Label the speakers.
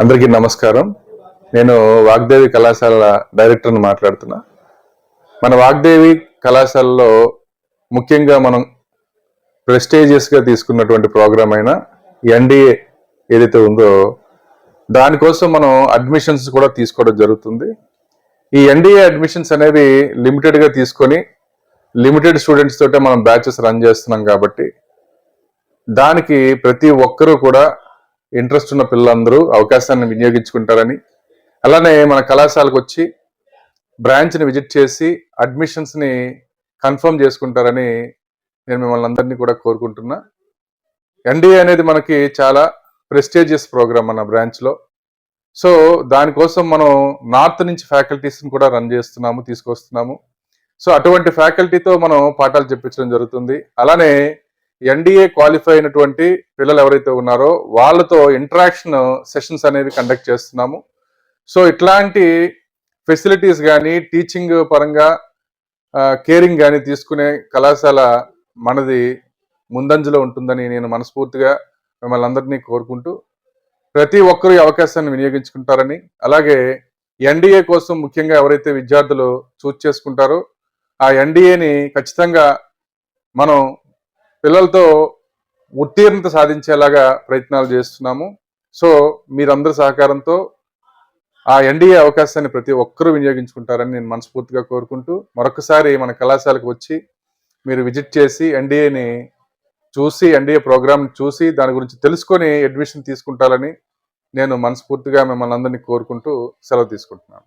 Speaker 1: అందరికీ నమస్కారం. నేను వాగ్దేవి కళాశాల డైరెక్టర్ని మాట్లాడుతున్నా. మన వాగ్దేవి కళాశాలలో ముఖ్యంగా మనం ప్రెస్టేజియస్గా తీసుకున్నటువంటి ప్రోగ్రామ్ అయిన ఎన్డీఏ ఏదైతే ఉందో దానికోసం మనం అడ్మిషన్స్ కూడా తీసుకోవడం జరుగుతుంది. ఈ ఎన్డీఏ అడ్మిషన్స్ అనేవి లిమిటెడ్గా తీసుకొని లిమిటెడ్ స్టూడెంట్స్ తోటే మనం బ్యాచెస్ రన్ చేస్తున్నాం కాబట్టి దానికి ప్రతి ఒక్కరూ కూడా ఇంట్రెస్ట్ ఉన్న పిల్లలందరూ అవకాశాన్ని వినియోగించుకుంటారని. అలానే మన కళాశాలకు వచ్చి బ్రాంచ్ని విజిట్ చేసి అడ్మిషన్స్ని కన్ఫర్మ్ చేసుకుంటారని నేను మిమ్మల్ని అందరినీ కూడా కోరుకుంటున్నా. ఎన్డీఏ అనేది మనకి చాలా ప్రెస్టేజియస్ ప్రోగ్రామ్ మన బ్రాంచ్లో. సో దానికోసం మనం నార్త్ నుంచి ఫ్యాకల్టీస్ని కూడా రన్ చేస్తున్నాము తీసుకొస్తున్నాము. సో అటువంటి ఫ్యాకల్టీతో మనం పాఠాలు చెప్పించడం జరుగుతుంది. అలానే ఎన్డీఏ క్వాలిఫై అయినటువంటి పిల్లలు ఎవరైతే ఉన్నారో వాళ్ళతో ఇంటరాక్షన్ సెషన్స్ అనేవి కండక్ట్ చేస్తున్నాము. సో ఇట్లాంటి ఫెసిలిటీస్ కానీ టీచింగ్ పరంగా కేరింగ్ కానీ తీసుకునే కళాశాల మనది ముందంజలో ఉంటుందని నేను మనస్ఫూర్తిగా మిమ్మల్ని అందరినీ కోరుకుంటూ ప్రతి ఒక్కరూ ఈ అవకాశాన్ని వినియోగించుకుంటారని అలాగే ఎన్డీఏ కోసం ముఖ్యంగా ఎవరైతే విద్యార్థులు చూస్ చేసుకుంటారో ఆ ఎన్డీఏని ఖచ్చితంగా మనం పిల్లలతో ఉత్తీర్ణత సాధించేలాగా ప్రయత్నాలు చేస్తున్నాము. సో మీరందరి సహకారంతో ఆ ఎన్డీఏ అవకాశాన్ని ప్రతి ఒక్కరూ వినియోగించుకుంటారని నేను మనస్ఫూర్తిగా కోరుకుంటూ మరొకసారి మన కళాశాలకు వచ్చి మీరు విజిట్ చేసి ఎన్డీఏని చూసి ఎన్డీఏ ప్రోగ్రామ్ చూసి దాని గురించి తెలుసుకొని అడ్మిషన్ తీసుకుంటారని నేను మనస్ఫూర్తిగా మిమ్మల్ని అందరినీ కోరుకుంటూ సెలవు తీసుకుంటున్నాను.